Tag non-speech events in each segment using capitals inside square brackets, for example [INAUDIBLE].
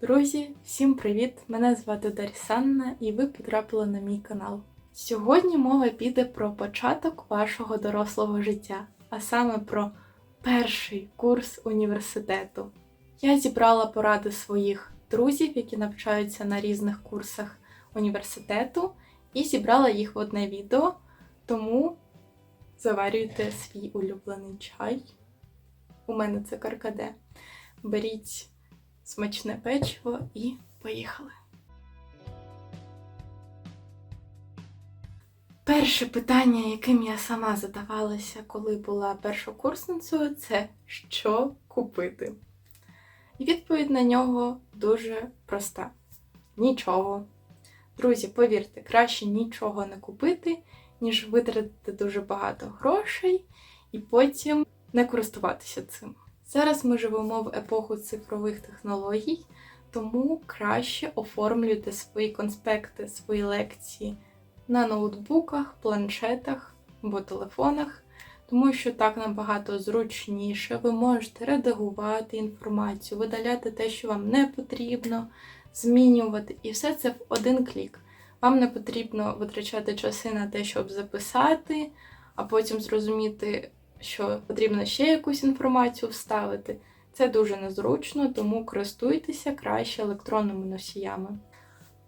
Друзі, всім привіт! Мене звати Дарісанна і ви потрапили на мій канал. Сьогодні мова піде про початок вашого дорослого життя, а саме про перший курс університету. Я зібрала поради своїх друзів, які навчаються на різних курсах університету, і зібрала їх в одне відео, тому заварюйте свій улюблений чай. У мене це каркаде. Беріть смачне печиво і поїхали. Перше питання, яким я сама задавалася, коли була першокурсницею, це що купити? І відповідь на нього дуже проста: нічого. Друзі, повірте, краще нічого не купити, ніж витратити дуже багато грошей і потім не користуватися цим. Зараз ми живемо в епоху цифрових технологій, тому краще оформлюйте свої конспекти, свої лекції на ноутбуках, планшетах або телефонах, тому що так набагато зручніше. Ви можете редагувати інформацію, видаляти те, що вам не потрібно, змінювати, і все це в один клік. Вам не потрібно витрачати часи на те, щоб записати, а потім зрозуміти що потрібно ще якусь інформацію вставити. Це дуже незручно, тому користуйтеся краще електронними носіями.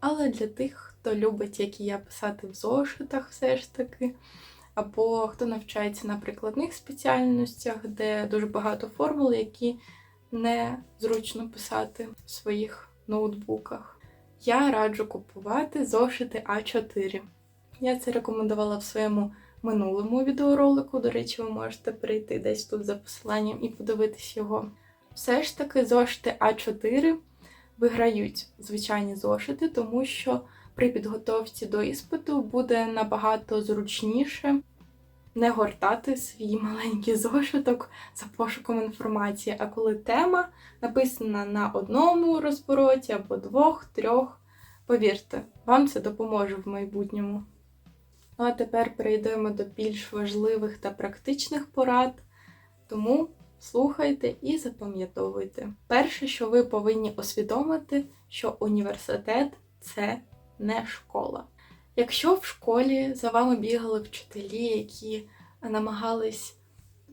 Але для тих, хто любить, як і я, писати в зошитах, все ж таки, або хто навчається на прикладних спеціальностях, де дуже багато формул, які не зручно писати в своїх ноутбуках, я раджу купувати зошити А4. Я це рекомендувала в своєму минулому відеоролику. До речі, ви можете перейти десь тут за посиланням і подивитись його. Все ж таки, зошити А4 виграють звичайні зошити, тому що при підготовці до іспиту буде набагато зручніше не гортати свій маленький зошиток за пошуком інформації. А коли тема написана на одному розвороті або двох, трьох, повірте, вам це допоможе в майбутньому. Ну а тепер перейдемо до більш важливих та практичних порад. Тому слухайте і запам'ятовуйте. Перше, що ви повинні усвідомити, що університет це не школа. Якщо в школі за вами бігали вчителі, які намагались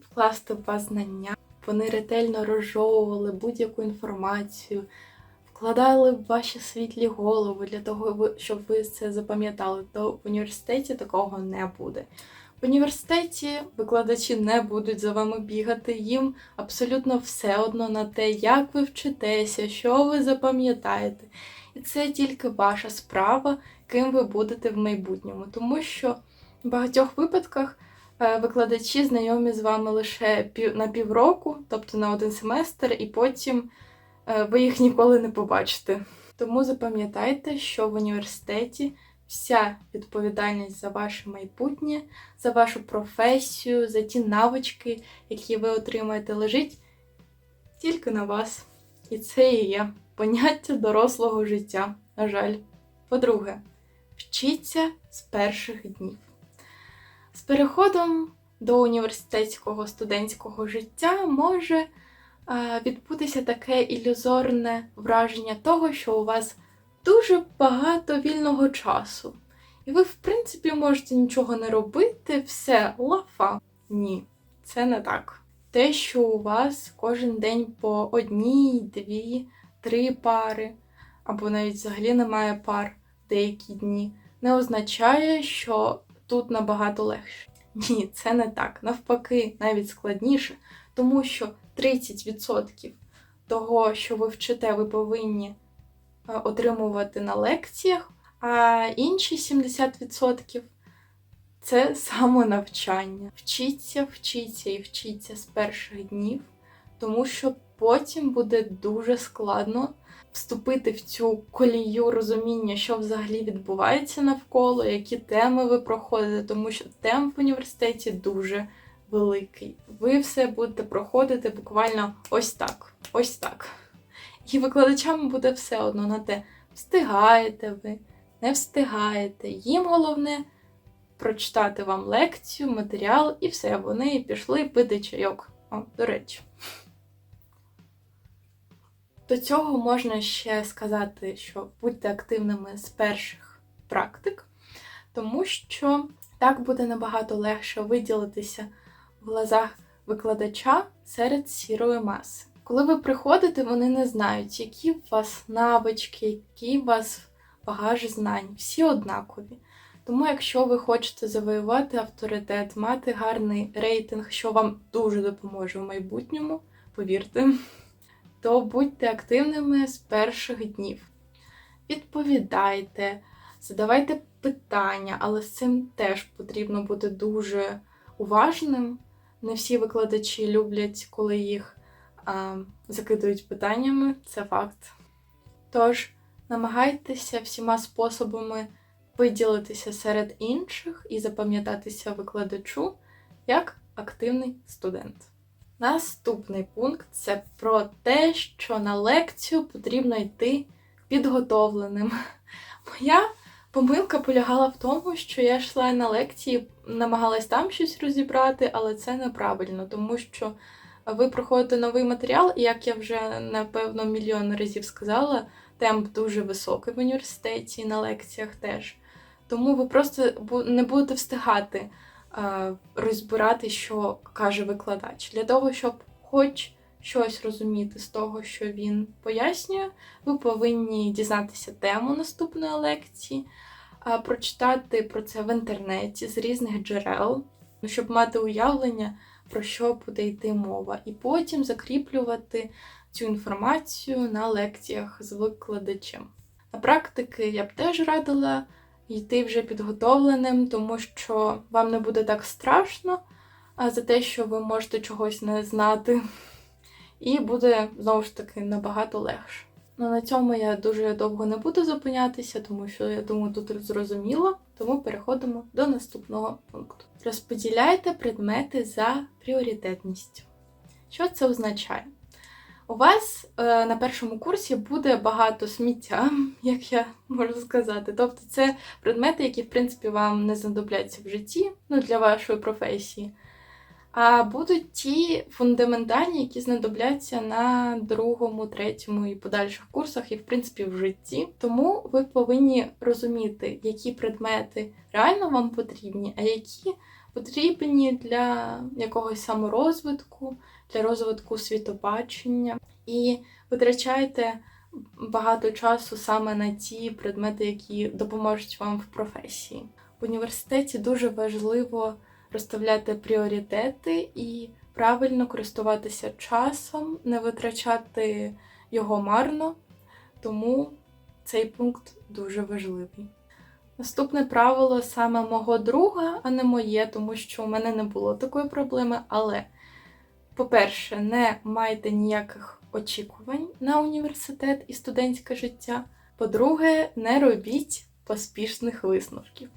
вкласти в вас знання, вони ретельно розжовували будь-яку інформацію, вкладали в ваші світлі голови для того, щоб ви це запам'ятали, то в університеті такого не буде. В університеті викладачі не будуть за вами бігати, їм абсолютно все одно на те, як ви вчитеся, що ви запам'ятаєте. І це тільки ваша справа, ким ви будете в майбутньому. Тому що в багатьох випадках е, викладачі знайомі з вами лише на півроку, тобто на один семестр, і потім ви їх ніколи не побачите. Тому запам'ятайте, що в університеті вся відповідальність за ваше майбутнє, за вашу професію, за ті навички, які ви отримаєте, лежить тільки на вас. І це і є поняття дорослого життя, на жаль. По-друге, вчіться з перших днів. З переходом до університетського студентського життя може відбутися таке ілюзорне враження того, що у вас дуже багато вільного часу. І ви, в принципі, можете нічого не робити, все, лафа. Ні, це не так. Те, що у вас кожен день по одній, дві, три пари, або навіть взагалі немає пар деякі дні, не означає, що тут набагато легше. Ні, це не так. Навпаки, навіть складніше, тому що 30% того, що ви вчите, ви повинні е, отримувати на лекціях, а інші 70% це самонавчання. Вчіться, вчіться і вчіться з перших днів, тому що потім буде дуже складно вступити в цю колію розуміння, що взагалі відбувається навколо, які теми ви проходите, тому що тем в університеті дуже великий. Ви все будете проходити буквально ось так. Ось так. І викладачам буде все одно на те, встигаєте ви, не встигаєте. Їм головне прочитати вам лекцію, матеріал, і все, вони пішли пити чайок. О, до речі. До цього можна ще сказати, що будьте активними з перших практик, тому що так буде набагато легше виділитися в глазах викладача серед сірої маси. Коли ви приходите, вони не знають, які у вас навички, який у вас багаж знань, всі однакові. Тому, якщо ви хочете завоювати авторитет, мати гарний рейтинг, що вам дуже допоможе в майбутньому, повірте, [LAUGHS] то будьте активними з перших днів. Відповідайте, задавайте питання, але з цим теж потрібно бути дуже уважним. Не всі викладачі люблять, коли їх а, закидують питаннями, це факт. Тож, намагайтеся всіма способами виділитися серед інших і запам'ятатися викладачу як активний студент. Наступний пункт це про те, що на лекцію потрібно йти підготовленим. Моя помилка полягала в тому, що я йшла на лекції, намагалась там щось розібрати, але це неправильно, тому що ви проходите новий матеріал, і як я вже напевно мільйон разів сказала, темп дуже високий в університеті і на лекціях теж. Тому ви просто не будете встигати розбирати, що каже викладач. Для того, щоб хоч щось розуміти з того, що він пояснює, ви повинні дізнатися тему наступної лекції, прочитати про це в інтернеті з різних джерел, щоб мати уявлення, про що буде йти мова, і потім закріплювати цю інформацію на лекціях з викладачем. На практики я б теж радила йти вже підготовленим, тому що вам не буде так страшно за те, що ви можете чогось не знати, [LAUGHS] і буде знову ж таки набагато легше. Ну, на цьому я дуже довго не буду зупинятися, тому що я думаю, тут зрозуміло, тому переходимо до наступного пункту. Розподіляйте предмети за пріоритетністю. Що це означає? У вас е, на першому курсі буде багато сміття, [LAUGHS] як я можу сказати. Тобто, це предмети, які, в принципі, вам не знадобляться в житті, ну, для вашої професії. А будуть ті фундаментальні, які знадобляться на другому, третьому і подальших курсах, і, в принципі, в житті. Тому ви повинні розуміти, які предмети реально вам потрібні, а які потрібні для якогось саморозвитку для розвитку світобачення і витрачайте багато часу саме на ті предмети, які допоможуть вам в професії. В університеті дуже важливо розставляти пріоритети і правильно користуватися часом, не витрачати його марно, тому цей пункт дуже важливий. Наступне правило саме мого друга, а не моє, тому що у мене не було такої проблеми, але по-перше, не майте ніяких очікувань на університет і студентське життя. По-друге, не робіть поспішних висновків.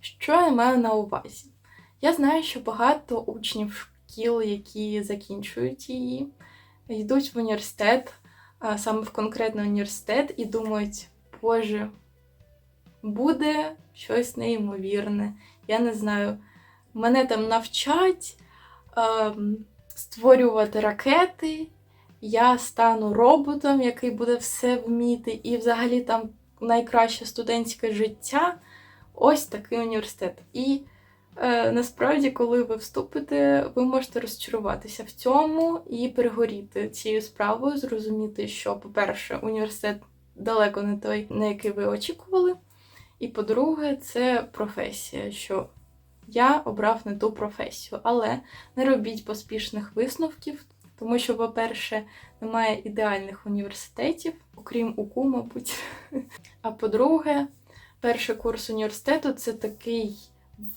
Що я маю на увазі? Я знаю, що багато учнів шкіл, які закінчують її, йдуть в університет, саме в конкретний університет, і думають, Боже, буде щось неймовірне. Я не знаю, мене там навчать. Ем, створювати ракети, я стану роботом, який буде все вміти, і взагалі там найкраще студентське життя. Ось такий університет. І насправді, коли ви вступите, ви можете розчаруватися в цьому і перегоріти цією справою, зрозуміти, що, по-перше, університет далеко не той, на який ви очікували. І по-друге, це професія, що я обрав не ту професію, але не робіть поспішних висновків, тому що, по-перше, немає ідеальних університетів, окрім УКУ, мабуть. [LAUGHS] А по-друге, перший курс університету це такий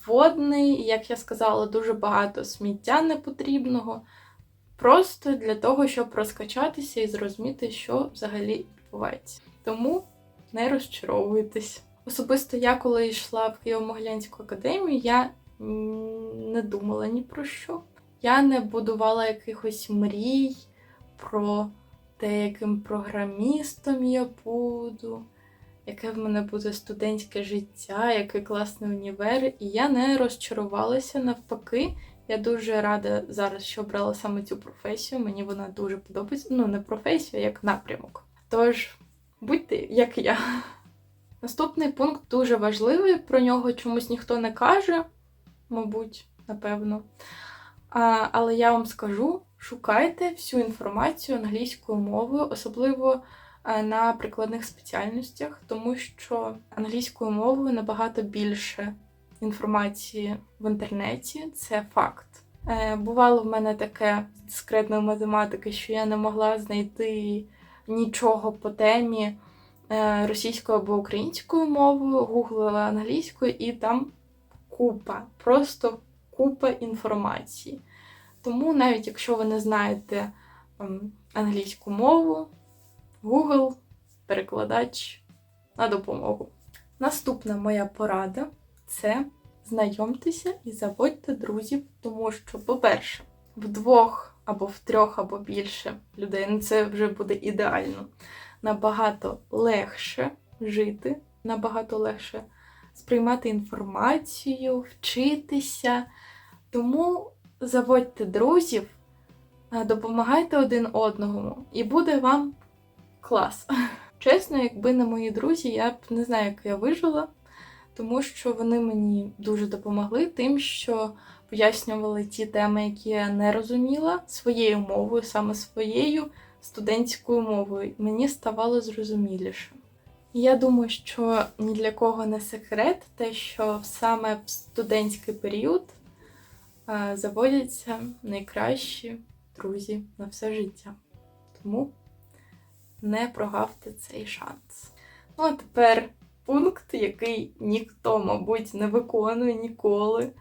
водний, як я сказала, дуже багато сміття непотрібного. Просто для того, щоб розкачатися і зрозуміти, що взагалі відбувається. Тому не розчаровуйтесь. Особисто я, коли йшла в Києво-Могилянську академію, я не думала ні про що. Я не будувала якихось мрій про те, яким програмістом я буду, яке в мене буде студентське життя, який класний універ. І я не розчарувалася навпаки. Я дуже рада зараз, що обрала саме цю професію. Мені вона дуже подобається. Ну, не професія, а як напрямок. Тож, будьте як я. Наступний пункт дуже важливий, про нього чомусь ніхто не каже, мабуть, напевно. А, але я вам скажу: шукайте всю інформацію англійською мовою, особливо на прикладних спеціальностях, тому що англійською мовою набагато більше інформації в інтернеті, це факт. Е, Бувало в мене таке з дискретної математики, що я не могла знайти нічого по темі е, російською або українською мовою, гуглила англійською, і там купа, просто купа інформації. Тому навіть якщо ви не знаєте ем, англійську мову, Google, перекладач на допомогу. Наступна моя порада це знайомтеся і заводьте друзів, тому що, по-перше, вдвох або в трьох, або більше людей, ну це вже буде ідеально. Набагато легше жити, набагато легше сприймати інформацію, вчитися. Тому заводьте друзів, допомагайте один одному, і буде вам клас. Чесно, якби не мої друзі, я б не знаю, як я вижила, тому що вони мені дуже допомогли тим, що пояснювали ті теми, які я не розуміла своєю мовою, саме своєю студентською мовою. Мені ставало зрозуміліше. Я думаю, що ні для кого не секрет, те, що саме в студентський період е, заводяться найкращі друзі на все життя. Тому не прогавте цей шанс. Ну, а тепер пункт, який ніхто, мабуть, не виконує ніколи.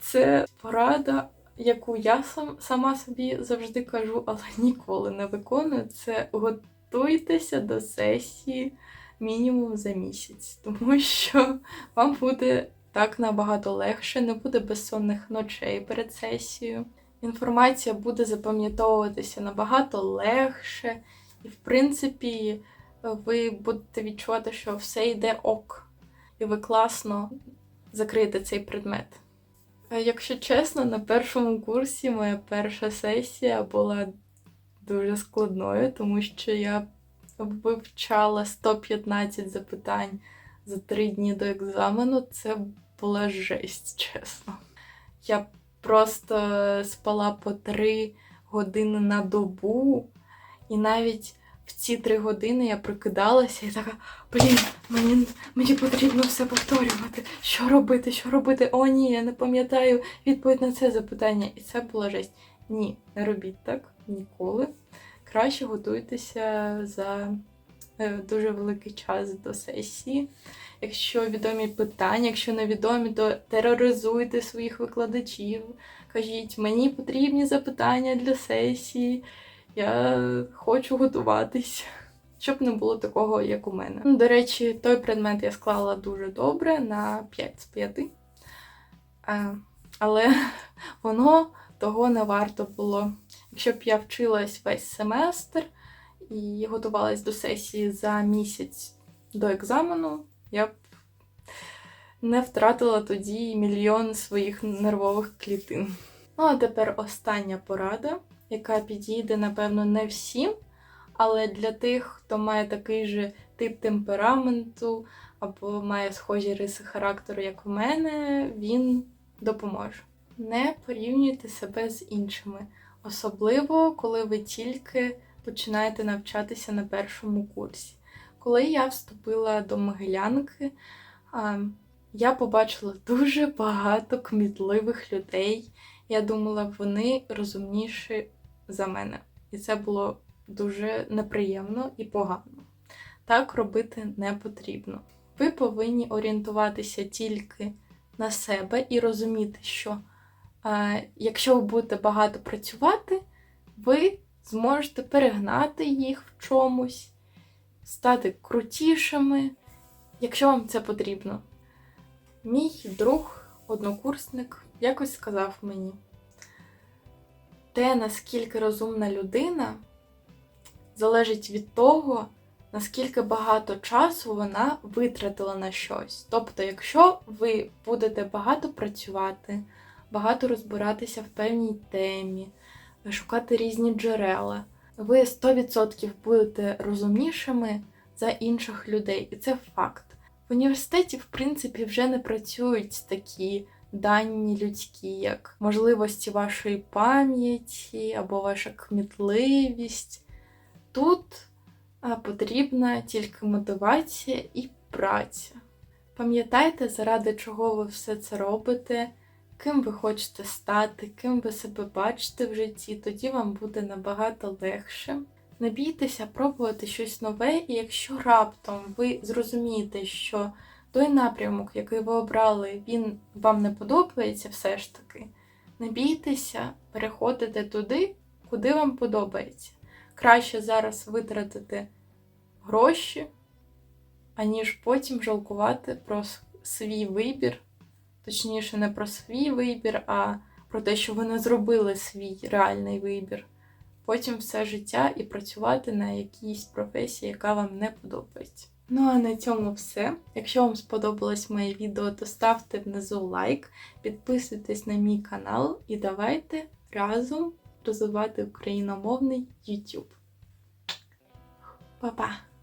Це порада, яку я сам, сама собі завжди кажу, але ніколи не виконую. Це готуйтеся до сесії мінімум за місяць, тому що вам буде так набагато легше, не буде безсонних ночей перед сесією. Інформація буде запам'ятовуватися набагато легше, і, в принципі, ви будете відчувати, що все йде ок, і ви класно закриєте цей предмет. Якщо чесно, на першому курсі моя перша сесія була дуже складною, тому що я вивчала 115 запитань за три дні до екзамену. Це була жесть, чесно. Я просто спала по три години на добу, і навіть в ці три години я прокидалася і така, блін, мені, мені потрібно все повторювати. Що робити, що робити? О, ні, я не пам'ятаю відповідь на це запитання. І це була жесть. Ні, не робіть так ніколи. Краще готуйтеся за е, дуже великий час до сесії. Якщо відомі питання, якщо невідомі, то тероризуйте своїх викладачів. Кажіть, мені потрібні запитання для сесії. Я хочу готуватись, щоб не було такого, як у мене. Ну, До речі, той предмет я склала дуже добре на 5 з 5. Е, Але [LAUGHS] воно того не варто було. Якщо б я вчилась весь семестр і готувалась до сесії за місяць до екзамену, я б не втратила тоді мільйон своїх нервових клітин. Ну, а тепер остання порада яка підійде, напевно, не всім, але для тих, хто має такий же тип темпераменту або має схожі риси характеру, як у мене, він допоможе. Не порівнюйте себе з іншими, особливо коли ви тільки починаєте навчатися на першому курсі. Коли я вступила до Могилянки, я побачила дуже багато кмітливих людей. Я думала, вони розумніші за мене. І це було дуже неприємно і погано. Так робити не потрібно. Ви повинні орієнтуватися тільки на себе і розуміти, що е, якщо ви будете багато працювати, ви зможете перегнати їх в чомусь, стати крутішими, якщо вам це потрібно. Мій друг, однокурсник, якось сказав мені те, наскільки розумна людина, залежить від того, наскільки багато часу вона витратила на щось. Тобто, якщо ви будете багато працювати, багато розбиратися в певній темі, шукати різні джерела. Ви 100% будете розумнішими за інших людей, і це факт. В університеті, в принципі, вже не працюють такі дані людські, як можливості вашої пам'яті або ваша кмітливість. Тут потрібна тільки мотивація і праця. Пам'ятайте, заради чого ви все це робите, ким ви хочете стати, ким ви себе бачите в житті, тоді вам буде набагато легше. Не бійтеся пробувати щось нове, і якщо раптом ви зрозумієте, що той напрямок, який ви обрали, він вам не подобається все ж таки, не бійтеся переходити туди, куди вам подобається. Краще зараз витратити гроші, аніж потім жалкувати про свій вибір, точніше, не про свій вибір, а про те, що ви не зробили свій реальний вибір. Потім все життя і працювати на якійсь професії, яка вам не подобається. Ну а на цьому все. Якщо вам сподобалось моє відео, то ставте внизу лайк, підписуйтесь на мій канал і давайте разом розвивати україномовний YouTube. Па-па!